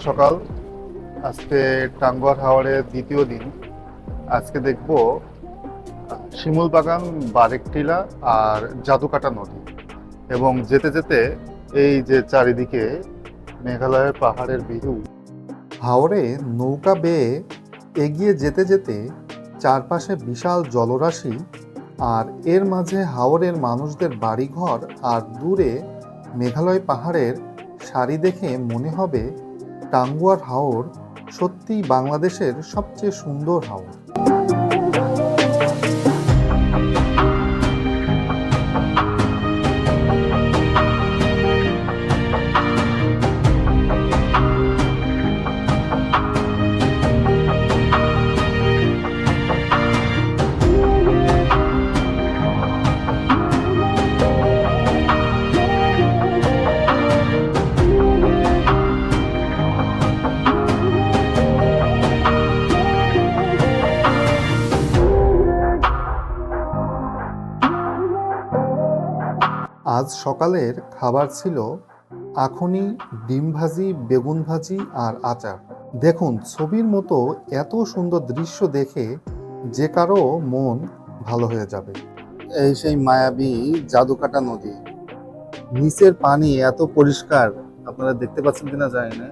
সকাল। আজকে টাঙ্গুয়ার হাওড়ের দ্বিতীয় দিন। আজকে দেখব আহ, শিমুল বাগান বারেকটিলা আর জাদুকাটা নদী। এবং যেতে যেতে এই যে চারিদিকে মেঘালয়ের পাহাড়ের ভিউ হাওড়ে নৌকা বেয়ে এগিয়ে যেতে যেতে চারপাশে বিশাল জলরাশি আর এর মাঝে হাওড়ের মানুষদের বাড়িঘর আর দূরে মেঘালয় পাহাড়ের সারি দেখে মনে হবে টাঙ্গুয়ার হাওর সত্যিই বাংলাদেশের সবচেয়ে সুন্দর হাওর। আজ সকালের খাবার ছিল আখনি ডিম ভাজি, বেগুন ভাজি আর আচার। দেখুন, ছবির মতো এত সুন্দর দৃশ্য দেখে যে কারও মন ভালো হয়ে যাবে। এই সেই মায়াবী জাদুকাটা নদী। নিচের পানি এত পরিষ্কার, আপনারা দেখতে পাচ্ছেন কিনা জানি না।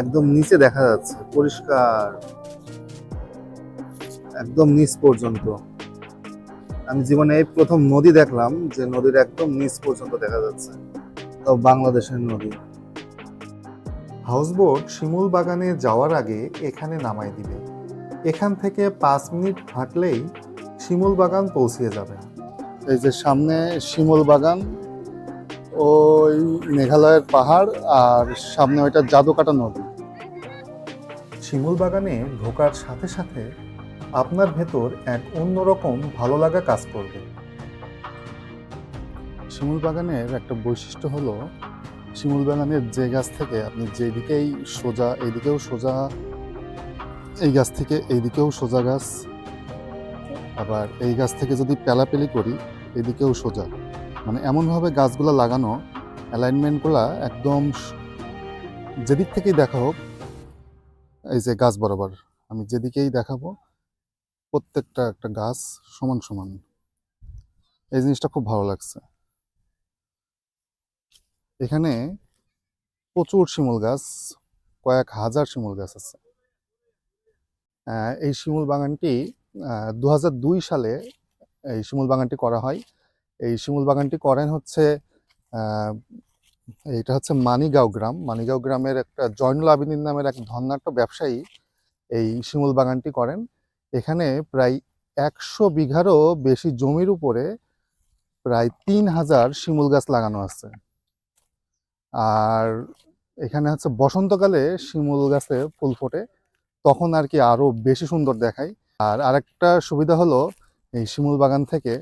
একদম নিচে দেখা যাচ্ছে, পরিষ্কার। একদম নিচ পর্যন্ত। আমি জীবনে এই প্রথম নদী দেখলাম যে নদীর একদম নিচ পর্যন্ত দেখা যাচ্ছে। তো বাংলাদেশের নদী। হাউসবোট শিমুল বাগানে যাওয়ার আগে এখানে নামাই দিবে। এখান থেকে পাঁচ মিনিট হাঁটলেই শিমুল বাগান পৌঁছে যাবে। এই যে সামনে শিমুল বাগান ওই মেঘালয়ের পাহাড় আর সামনে ওইটা জাদুকাটা নদী। শিমুল বাগানে ঢোকার সাথে সাথে আপনার ভেতর এক অন্যরকম ভালো লাগা কাজ করবে। শিমুল বাগানের একটা বৈশিষ্ট্য হলো, শিমুল বাগানের যে গাছ থেকে আপনি যেদিকেই সোজা এইদিকেও সোজা, এই গাছ থেকে এইদিকেও সোজা গাছ, আবার এই গাছ থেকে যদি পেলাপেলি করি, এদিকেও সোজা। মানে এমনভাবে গাছগুলো লাগানো অ্যালাইনমেন্টগুলো একদম যেদিক থেকেই দেখা হোক, এই যে গাছ বরাবর, আমি যেদিকেই দেখাবো প্রত্যেকটা একটা গাছ সমান সমান। এই জিনিসটা খুব ভালো লাগছে। এখানে প্রচুর শিমুল গাছ, কয়েক হাজার শিমুল গাছ আছে। এই শিমুল বাগানটি দু সালে এই শিমুল বাগানটি করা হয়। এই শিমুল বাগানটি করেন হচ্ছে এইটা হচ্ছে মানিগাঁও গ্রাম। মানিগাঁও গ্রামের একটা জয়নুল আবিদিন নামের এক ধন্যাট্য ব্যবসায়ী এই শিমুল বাগানটি করেন। এখানে প্রায় একশো বিঘারও বেশি জমির উপরে প্রায় তিন হাজার শিমুল গাছ লাগানো আছে। আর এখানে হচ্ছে বসন্তকালে শিমুল গাছে ফুল ফোটে, তখন আর কি আরও বেশি সুন্দর দেখায়। আর আরেকটা সুবিধা হলো, এই শিমুল বাগান থেকে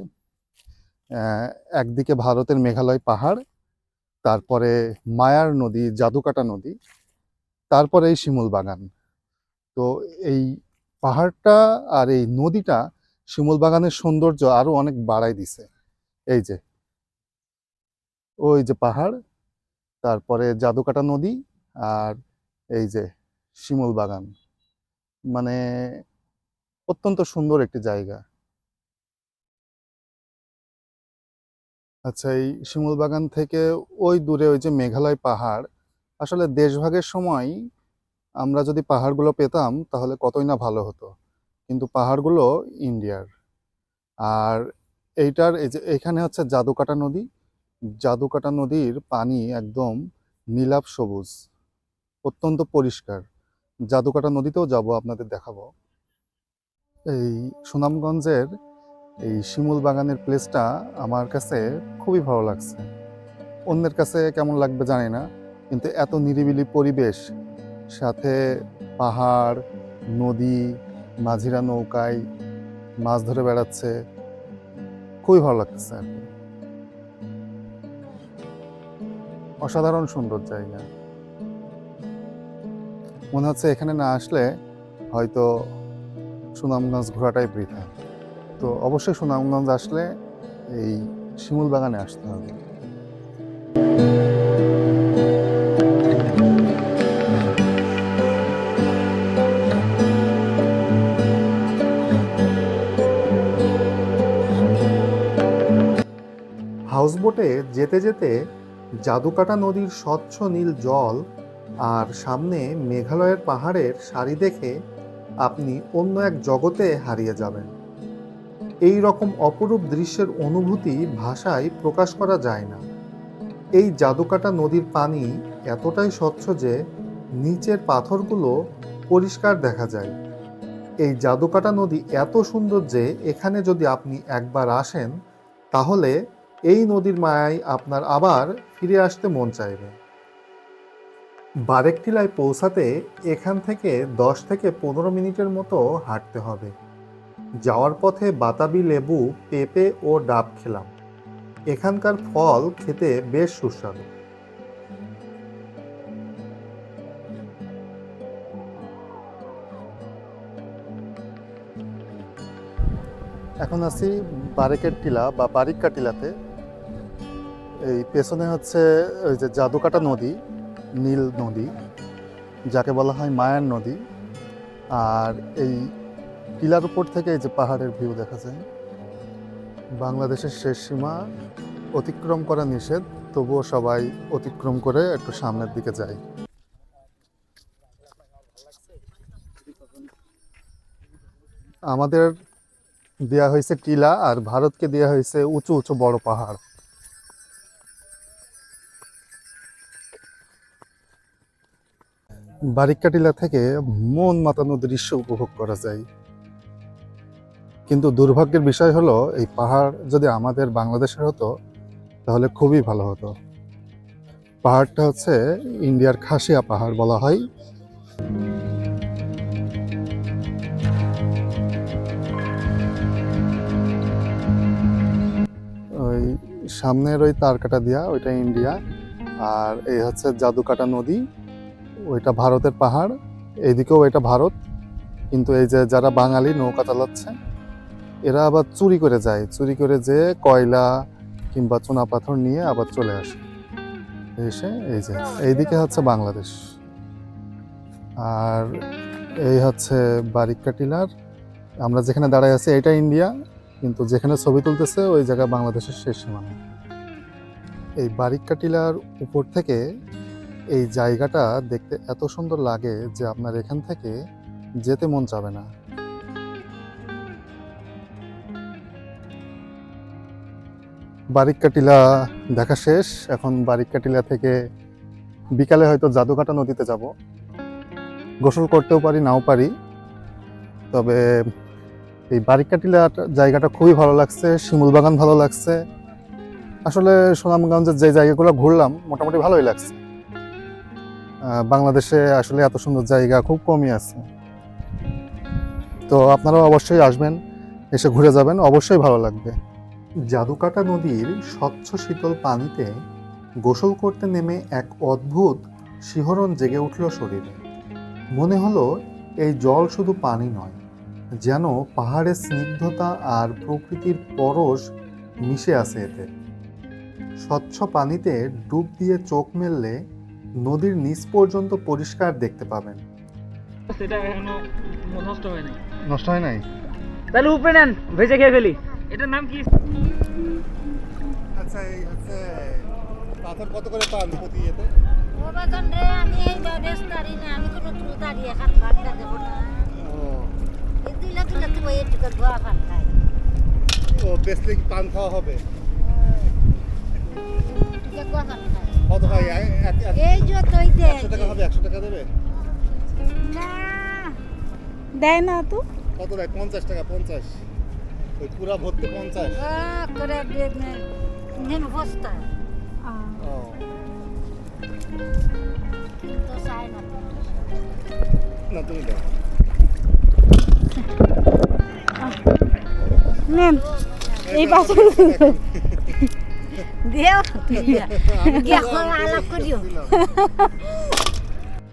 একদিকে ভারতের মেঘালয় পাহাড়, তারপরে মায়ার নদী, জাদুকাটা নদী, তারপরে এই শিমুল বাগান। তো এই পাহাড়টা আর এই নদীটা শিমুল বাগানের সৌন্দর্য আরও অনেক বাড়াই দিছে। এই যে। ওই যে পাহাড়, তারপরে জাদুকাটা নদী আর এই যে শিমুল বাগান। মানে অত্যন্ত সুন্দর একটি জায়গা। আচ্ছা এই শিমুল বাগান থেকে ওই দূরে ওই যে মেঘালয় পাহাড়, আসলে দেশভাগের সময় আমরা যদি পাহাড়গুলো পেতাম, তাহলে কতই না ভালো হতো। কিন্তু পাহাড়গুলো ইন্ডিয়ার। আর এইটার এই যে, এখানে হচ্ছে জাদুকাটা নদী। জাদুকাটা নদীর পানি একদম নীলাভ সবুজ, অত্যন্ত পরিষ্কার। জাদুকাটা নদীতেও যাব, আপনাদের দেখাবো। এই সুনামগঞ্জের এই শিমুল বাগানের প্লেসটা আমার কাছে খুবই ভালো লাগছে। অন্যের কাছে কেমন লাগবে জানি না, কিন্তু এত নিরিবিলি পরিবেশ সাথে পাহাড়, নদী, মাঝিরা নৌকায় মাছ ধরে বেড়াচ্ছে। খুবই ভালো লাগতেছে আর কি। অসাধারণ সুন্দর জায়গা। মনে হচ্ছে এখানে না আসলে হয়তো সুনামগঞ্জ ঘোরাটাই বৃথা। তো অবশ্যই সুনামগঞ্জ আসলে এই শিমুল বাগানে আসতে হবে। হাউসবোটে যেতে যেতে জাদুকাটা নদীর স্বচ্ছ নীল জল আর সামনে মেঘালয়ের পাহাড়ের সারি দেখে আপনি অন্য এক জগতে হারিয়ে যাবেন। এই রকম অপরূপ দৃশ্যের অনুভূতি ভাষায় প্রকাশ করা যায় না। এই জাদুকাটা নদীর পানি এতটাই স্বচ্ছ যে নিচের পাথরগুলো পরিষ্কার দেখা যায়। এই জাদুকাটা নদী এত সুন্দর যে এখানে যদি আপনি একবার আসেন, তাহলে এই নদীর মায়ায় আপনার আবার ফিরে আসতে মন চাইবে। বারেকটিলায় পৌঁছাতে এখান থেকে দশ থেকে পনেরো মিনিটের মতো হাঁটতে হবে। যাওয়ার পথে বাতাবি লেবু, পেঁপে ও ডাব খেলাম। এখানকার ফল খেতে বেশ সুস্বাদু। এখন আছি বারেকের টিলা বা বারিক্কা টিলাতে। এই পেছনে হচ্ছে ওই যে জাদুকাটা নদী, নীল নদী, যাকে বলা হয় মায়ার নদী। আর এই টিলার উপর থেকে এই যে পাহাড়ের ভিউ দেখা যায় বাংলাদেশের শেষ সীমা অতিক্রম করা নিষেধ, তবুও সবাই অতিক্রম করে একটু সামনের দিকে যায়। আমাদের দেয়া হয়েছে টিলা, আর ভারতকে দেয়া হয়েছে উঁচু উঁচু, বড় পাহাড়। বারিক্কা টিলা থেকে মন মাতানো দৃশ্য উপভোগ করা যায়। কিন্তু দুর্ভাগ্যের বিষয় হলো, এই পাহাড় যদি আমাদের বাংলাদেশের হতো, তাহলে খুবই ভালো হতো। পাহাড়টা হচ্ছে ইন্ডিয়ার খাসিয়া পাহাড় বলা হয়। ওই সামনের ওই তারকাটা দিয়া, ওইটা ইন্ডিয়া। আর এই হচ্ছে জাদুকাটা নদী। ওইটা ভারতের পাহাড়, এইদিকেও এটা ভারত, কিন্তু এই যে যারা বাঙালি নৌকা চালাচ্ছে, এরা আবার চুরি করে যায়, চুরি করে যে কয়লা কিংবা চুনা পাথর নিয়ে আবার চলে আসে। এসে এই যে, এইদিকে হচ্ছে বাংলাদেশ। আর এই হচ্ছে বারিক্কা টিলার। আমরা যেখানে দাঁড়ায় আছি এটা ইন্ডিয়া, কিন্তু যেখানে ছবি তুলতেছে ওই জায়গায় বাংলাদেশের শেষ সীমানা। এই বারিক্কা টিলার উপর থেকে এই জায়গাটা দেখতে এত সুন্দর লাগে যে আপনার এখান থেকে যেতে মন চাবে না। বারিক্কা টিলা দেখা শেষ। এখন বারিক্কা টিলা থেকে বিকালে হয়তো জাদুঘাটা নদীতে যাব। গোসল করতেও পারি, নাও পারি। তবে এই বারিক্কা টিলার জায়গাটা খুবই ভালো লাগছে শিমুল বাগান ভালো লাগছে। আসলে সুনামগঞ্জের যে জায়গাগুলো ঘুরলাম, মোটামুটি ভালোই লাগছে। বাংলাদেশে আসলে এত সুন্দর জায়গা খুব কমই আছে। তো আপনারা অবশ্যই আসবেন, এসে ঘুরে যাবেন, অবশ্যই ভালো লাগবে। জাদুকাটা নদীর স্বচ্ছ শীতল পানিতে গোসল করতে নেমে এক অদ্ভুত শিহরণ জেগে উঠল শরীরে। মনে হলো এই জল শুধু পানি নয়, যেন পাহাড়ের স্নিগ্ধতা আর প্রকৃতির পরশ মিশে আছে এতে। স্বচ্ছ পানিতে ডুব দিয়ে চোখ মেললে নদীর নিচ পর্যন্ত পরিষ্কার দেখতে পাবেন। সেটা এখনও নষ্ট হয় নাই। নষ্ট হয় নাই? তাহলে উপরে নেন ভেজে খেয়ে ফেলি। এটার নাম কি? আচ্ছা এই হচ্ছে পাথর কত করে পান প্রতি ইয়েতে? বাবাজন রে আমি এই বেশ তারি না আমি কোনো তারি এখন ভাতটা দেবো না। এই তুই এই টুকু ধোয়া ভাত খাই। ও বেসলে পান খাওয়া হবে। ভাত কত ভাই এই যে তুই দে একশো টাকা হবে একশো টাকা দেবে? না দেয় না তো। কত দেয়? পঞ্চাশ টাকা পঞ্চাশ। ওই পুরা ভর্তি পঞ্চাশ। ও করে দে নে নেন বস্তা। ও। তো চাই না। না তুমি দাও। নেন। এই পাথর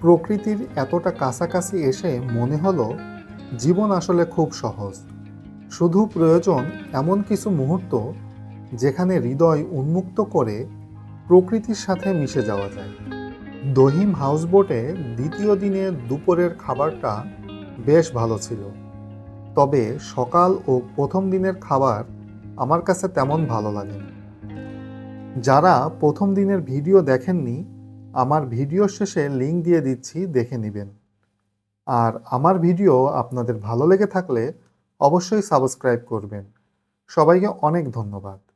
প্রকৃতির এতটা কাছাকাছি এসে মনে হলো জীবন আসলে খুব সহজ। শুধু প্রয়োজন এমন কিছু মুহূর্ত যেখানে হৃদয় উন্মুক্ত করে প্রকৃতির সাথে মিশে যাওয়া যায়। দহিম হাউসবোটে দ্বিতীয় দিনে দুপুরের খাবারটা বেশ ভালো ছিল। তবে সকাল ও প্রথম দিনের খাবার আমার কাছে তেমন ভালো লাগেনি। যারা প্রথম দিনের ভিডিও দেখেননি, আমার ভিডিও শেষে লিঙ্ক দিয়ে দিচ্ছি, দেখে নেবেন। আর আমার ভিডিও আপনাদের ভালো লেগে থাকলে অবশ্যই সাবস্ক্রাইব করবেন। সবাইকে অনেক ধন্যবাদ।